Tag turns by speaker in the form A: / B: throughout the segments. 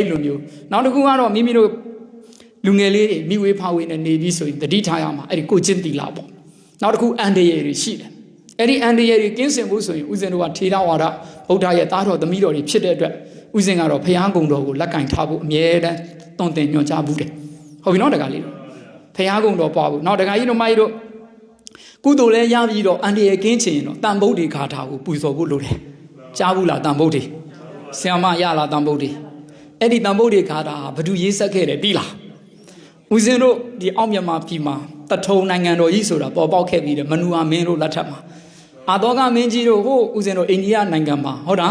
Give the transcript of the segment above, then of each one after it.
A: အဲ့လိုမျိုးနောက်တစ်ခုကတော့မိမိတို့လူငယ်လေးတွေမိဝေးဖာဝေးနဲ့နေပြီးဆိုရင်တတိထားရမှာအဲ့ဒီကိုချင်းတီလာပေါ့နောက်တစ်ခုအန်တရယ်တွေရှိတယ်အဲ့ဒီအန်တရယ်တွေကင်းစင်ဖို့ဆိုရင်ဦးဇင်းတို့ကထေရဝါဒဗုဒ္ဓရဲ့သားတော်သမီးတော်တွေဖြစ်တဲ့အတွက်ဦးဇင်းကတော့ဖျားကုံတော်ကိုလက်ကင်ထားဖို့အမြဲတမ်းတွန့်တင်ညွှန်ကြားဘူးတယ်ဟုတ်ပြီနော်တကလေးဖျားကုံတော်ပွားဖို့နောက်တကကြီးတို့မကြီးတို့ကုသိုလ်လဲရပြီးတော့အန်တရယ်ကင်းချင်ရင်တော့တန်ဗုဒ္ဓေခါထားကိုပူဇော်ဖို့လိုတယ်ကြားဘူးလားတန်ဗုဒ္ဓေဆရာမရလားတန်ဗုဒ္ဓေ အဲ့ဒီတန်ဗုဒ္ဓေခါတာဘယ်သူရေးဆက်ခဲ့တယ်ပြီလားဦးဇင်းတို့ဒီအောက်မြန်မာပြည်မှာတထုံနိုင်ငံတော်ကြီးဆိုတာပေါ်ပေါက်ခဲ့ပြီးတယ်မနူအာမင်းတို့လက်ထက်မှာအာတောကမင်းကြီးတို့ဟိုဦးဇင်းတို့အိန္ဒိယနိုင်ငံမှာဟုတ်တာ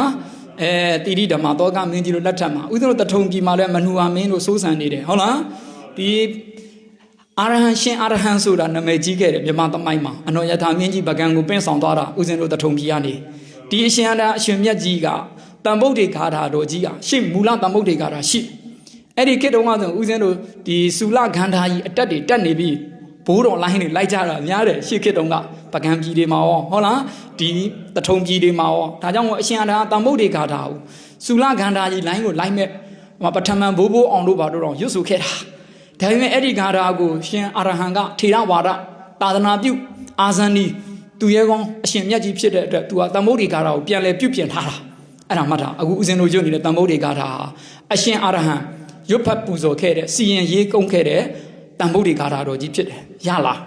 A: အဲတိရိဓမ္မတောကမင်းကြီးတို့လက်ထက်မှာဦးဇင်းတို့တထုံပြည်မှာလည်းမနူအာမင်းတို့စိုးစံနေတယ်ဟုတ်လားဒီအာရဟံရှင်အာရဟံဆိုတာနာမည်ကြီးခဲ့တယ်မြန်မာသမိုင်းမှာအနော်ယထာမင်းကြီးဗကံကိုပင့်ဆောင်သွားတာဦးဇင်းတို့တထုံပြည်ကနေဒီအရှင်အတာအရှင်မြတ်ကြီးက တန်ဗုဒ္ဓေခါထာတော်ကြီးကရှေ့မူလတန်ဗုဒ္ဓေခါထာရှိအဲ့ဒီခေတ်တုန်းကဆိုဦးဇင်းတို့ဒီဆူလခန္ဓာကြီးအတက်တွေတက်နေပြီးဘိုးတော်လိုင်းတွေလိုက်ကြတာများတယ်ရှေ့ခေတ်တုန်းကပကံပြည်တွေမှာရောဟုတ်လားဒီတထုံပြည်တွေမှာရောဒါကြောင့်မို့အရှင်အတာတန်ဗုဒ္ဓေခါထာကိုဆူလခန္ဓာကြီးလိုင်းကိုလိုက်မဲ့ပထမဘိုးဘိုးအောင်တို့ဘာတို့တော့ရွတ်ဆိုခဲ့တာဒါပေမဲ့အဲ့ဒီဂါထာကိုရှင်အာရဟံကထေရဝါဒသာသနာပြုအာဇန်ဒီသူရဲကောင်းအရှင်မြတ်ကြီးဖြစ်တဲ့အတွက်သူကတမ္ဗုဒ္ဓေဂါထာကိုပြန်လဲပြုပြင်ထားတာ အဲ့ဒါမှတ်တာအခုဦးဇင်းတို့ရွတ်နေတဲ့တမ္ဗုဒ္ဓေဂါထာဟာအရှင်အာရဟံရွတ်ဖတ်ပူဇော်ခဲ့တဲ့စီရင်ရေးကုန်းခဲ့တဲ့တမ္ဗုဒ္ဓေဂါထာတော်ကြီးဖြစ်တယ်ရလား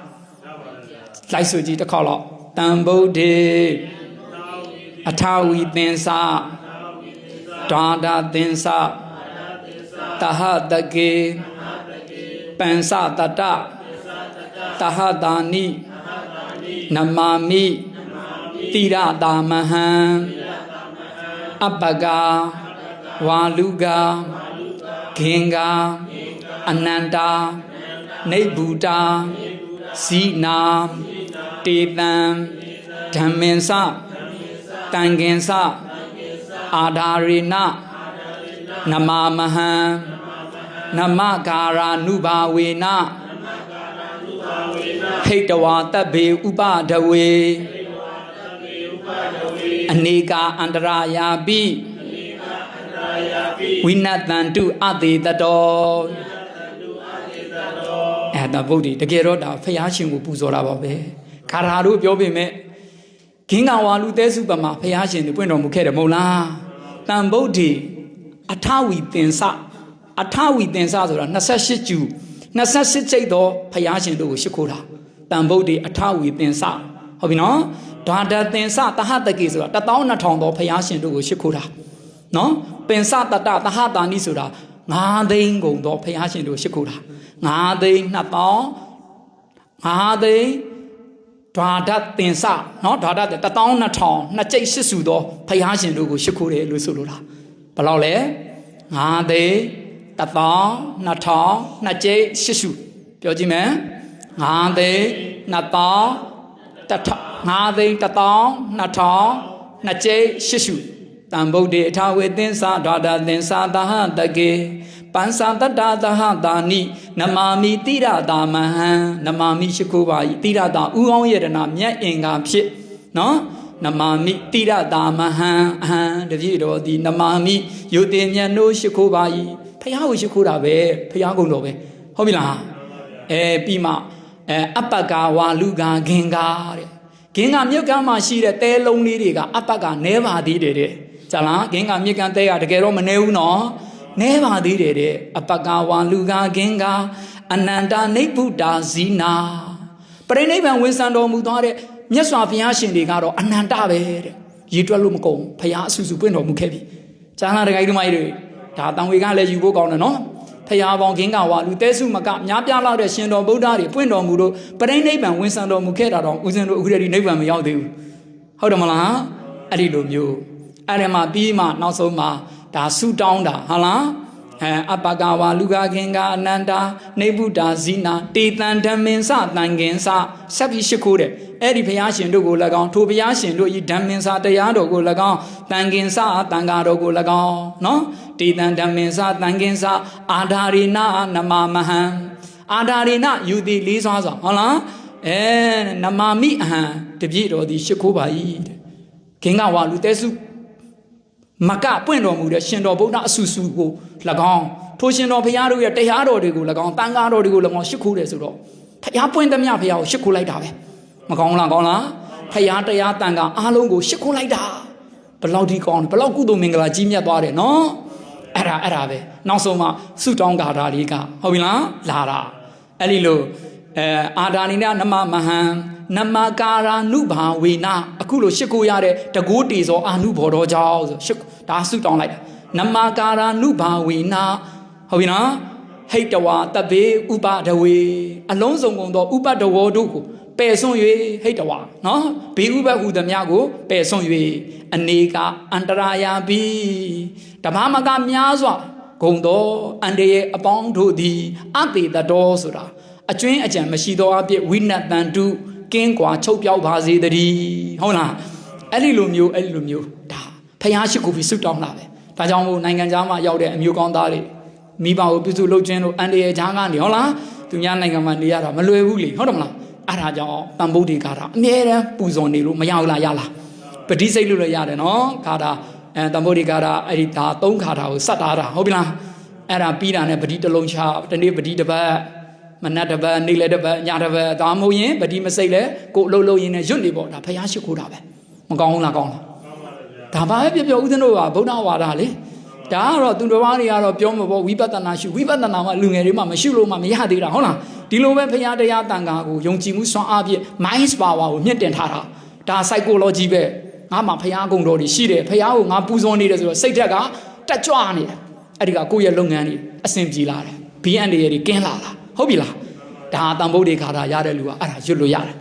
A: လိုက်ဆိုကြည့်တစ်ခေါက်တော့တမ္ဗုဒ္ဓေအထာဝီသင်္စာဒါဒသင်္စာတဟတကေပန်စတတတဟတာနိနမာမိတိရတာမဟံ အပကဝါလူကဂင်္ဂအနန္တာနေဗုတာဇိနာတေတံဓမ္မင်္စတန်ကင်္စအာဓာရိနနမမဟံနမကာရာနုဘာဝေနဟိတဝါတဗေဥပဒဝေ အနေကာအန္တရာယာပိဝိနတံတုအသေးတတော်အဲ့ဒါဗုဒ္ဓတကယ်တော့ဒါဖះရှင်ကိုပူဇော်တာပါပဲခါရာတို့ပြောပေမဲ့ဂင်္ဂဝါလူတဲစုပမှာဖះရှင်တွေပွင့်တော်မူခဲ့တယ်မဟုတ်လားတန်ဗုဒ္ဓေအထဝီသင်္စအထဝီသင်္စဆိုတာ28ကျူ28ကျိတ်သောဖယားရှင်တို့ကိုရှ िख ိုးတာတန်ဗုဒ္ဓေအထဝီသင်္စဟုတ်ပြီနော် ဒါဒသင်္စတဟတကေဆိုတာ12000သောဖျားရှင်တို့ကိုရှိခိုးတာနော်ပင်စတတတဟတာနိဆိုတာ9သိန်းကုန်သောဖျားရှင်တို့ရှိခိုးတာ9သိန်း2000 9သိန်းဓာဒသင်္စနော်ဓာဒသ12000နှစ်ကျိတ်ရှစ်စုသောဖျားရှင်တို့ကိုရှိခိုးတယ်လို့ဆိုလိုတာဘယ်လောက်လဲ9သိန်း1000 2000နှစ်ကျိတ်ရှစ်စုပြောကြည့်မယ်9သိန်း1000 1000 ထ9သိန်း1000 2000နှစ်ကျိတ်ရှစ်စုတံဗုဒ္ဓေအထာဝေသင်္စာဓာတာသင်္စာသဟတကေပန်စာတတ္တာသဟတာနိနမာမိတိရတာမဟံနမာမိရှိခိုးပါဤတိရတာဥအောင်ယတနာမြတ်အင်္ဂါဖြစ်နော်နမာမိတိရတာမဟံအဟံတပြည့်တော်ဒီနမာမိယုတင်မြတ်နိုးရှိခိုးပါဤဖះကိုရှိခိုးတာပဲဖះကုံတော်ပဲဟုတ်ပြီလားအဲပြီးမှအဲအပကဝါလူကဂင်္ဂါတဲ့ ဂင်္ဂါမြုပ်ကမ်းမှာရှိတဲ့တဲလုံးလေးတွေကအပကနဲပါသေးတယ်တဲ့ဇာလားဂင်္ဂါမြုပ်ကမ်းတဲကတကယ်တော့မနဲဘူးနော်နဲပါသေးတယ်တဲ့အပကဝါလူကဂင်္ဂါအနန္တနိဗ္ဗုတာဇီနာပရိနိဗ္ဗာန်ဝင်ဆံတော်မူသွားတဲ့မြတ်စွာဘုရားရှင်တွေကတော့အနန္တပဲတဲ့ရည်တွက်လို့မကုန်ဘုရားအဆူဆူပွင့်တော်မူခဲ့ပြီဇာလားတကယ်ဒီမိုင်းတွေဒါတန်ဝေကလည်းယူဖို့ကောင်းတယ်နော် ဖရာပေါင်းဂင်းကဝါလူတဲစုမကများပြားလာတဲ့ရှင်တော်ဗုဒ္ဓတွေပွင့်တော်မူလို့ပရိနိဗ္ဗာန်ဝင်ဆံတော်မူခဲ့တာတော့ဦးဇင်းတို့အခုတည်းဒီနိဗ္ဗာန်မရောက်သေးဘူးဟုတ်တယ်မလားအဲ့ဒီလိုမျိုးအဲ့ဒီမှာပြီးမှနောက်ဆုံးမှာဒါဆူတောင်းတာဟုတ်လား အဲအပကဝါလူကခင်ကအနန္တာနေဗုဒ္ဓဇိနာတေတံဓမ္မင်္စတန်ခင်္စဆက်ပြီးရှိခိုးတယ်အဲ့ဒီဘုရားရှင်တို့ကို၎င်းထိုဘုရားရှင်တို့ဤဓမ္မင်္စတရားတော်ကို၎င်းတန်ခင်္စတန်ဃာတော်ကို၎င်းနော်တေတံဓမ္မင်္စတန်ခင်္စအာဓာရိနာနမမဟံအာဓာရိနာယူသည်လေးစွာစွာဟုတ်လားအဲနမမိအဟံတပြည့်တော်သည်ရှိခိုးပါ၏တဲ့ခင်ကဝါလူတဲစု မကပွင့်တော်မူတဲ့ရှင်တော်ဗုဒ္ဓအဆူဆူကို၎င်းထိုရှင်တော်ဘုရားတို့ရဲ့တရားတော်တွေကို၎င်းတန်ခါတော်တွေကို၎င်းရှ िख ိုးတယ်ဆိုတော့ဘုရားပွင့်သမျှဘုရားကိုရှ िख ိုးလိုက်တာပဲမကောင်းလားကောင်းလားဘုရားတရားတန်ခါအားလုံးကိုရှ िख ိုးလိုက်တာဘလောက်ဒီကောင်းဘလောက်ကုသိုလ်မင်္ဂလာကြီးမြတ်သွားတယ်နော်အဲ့ဒါအဲ့ဒါပဲနောက်ဆုံးမှဆုတောင်းကာတာလေးကဟုတ်ပြီလားလာတာအဲ့ဒီလို အဲအာဒါနိနနမမဟံနမကာရာနုဘာဝေနအခုလိုရှ िख ိုးရတဲ့တကူတေဇောအာနုဘော်တော်ကြောင့်ဆိုရှ िख ဒါဆုတောင်းလိုက်တာနမကာရာနုဘာဝေနဟုတ်ပြီနော်ဟိတ်တဝါတပေဥပဒဝေအလုံးစုံကုန်သောဥပဒဝောတို့ကိုပယ်ဆွံ့၍ဟိတ်တဝါနော်ဘေဥပဟုသမျှကိုပယ်ဆွံ့၍အနေကအန္တရာယာဘီတဘာမကများစွာဂုံသောအန္တရဲ့အပေါင်းတို့သည်အတေတတော်ဆိုတာ အကျွင်းအကြံမရှိသောအဖြစ်ဝိနတ်တန်တုကင်းကွာချုပ်ပြောက်ပါစေတည်းဟုတ်လားအဲ့ဒီလိုမျိုးအဲ့ဒီလိုမျိုးဒါဖျားရှိကိုပြီးဆုတောင်းလာပဲဒါကြောင့်မို့နိုင်ငံသားမှာရောက်တဲ့အမျိုးကောင်းသားတွေမိဘကိုပြုစုလုပ်ခြင်းလို့အန္တရာယ်ချားကနေဟုတ်လားသူများနိုင်ငံမှာနေရတာမလွယ်ဘူးလေဟုတ်တယ်မလားအဲ့ဒါကြောင့်တန်ဖို့တွေကာတာအမြဲတမ်းပူဇော်နေလို့မရဘူးလားရလားပဋိစိတ်လို့လည်းရတယ်နော်ခါတာအဲတန်ဖို့တွေကာတာအဲ့ဒီဒါသုံးခါတာကိုစတ်ထားတာဟုတ်ပြီလားအဲ့ဒါပြီးတာနဲ့ပဋိတစ်လုံးချတနေ့ပဋိတစ်ပတ် မနက်တစ်ပတ်နေ့လည်းတစ်ပတ်ညတစ်ပတ်ဒါမှမဟုတ်ရင်ပဋိမစိတ်လဲကိုအလုပ်လုပ်ရင်းနဲ့ရွတ်နေပေါ့ဒါဖျားရှိခိုးတာပဲမကောင်းဘူးလားကောင်းလားဒါပါပဲပြပြဦးဇင်းတို့ကဗုဒ္ဓဝါဒလေဒါကတော့သူတော်ဘာတွေကတော့ပြောမှာပေါ့ဝိပဿနာရှုဝိပဿနာမှလူငယ်တွေမှမရှုလို့မှမရသေးတာဟုတ်လားဒီလိုပဲဖရာတရားတန်ခါကိုယုံကြည်မှုစွမ်းအားဖြင့် mind power ကိုမြင့်တင်ထားတာဒါ psychology ပဲငါမှဖရာကုံတော်တွေရှိတယ်ဖရာကိုငါပူဇော်နေတယ်ဆိုတော့စိတ်ဓာတ်ကတက်ကြွနေတယ်အဲ့ဒီကကိုယ့်ရဲ့လုပ်ငန်းတွေအဆင်ပြေလာတယ် BN တွေကင်းလာလား ဟုတ်ပြီလားဒါတန်ဖို့တွေခါတာရတဲ့လူကအဲ့ဒါရွတ်လို့ရတယ်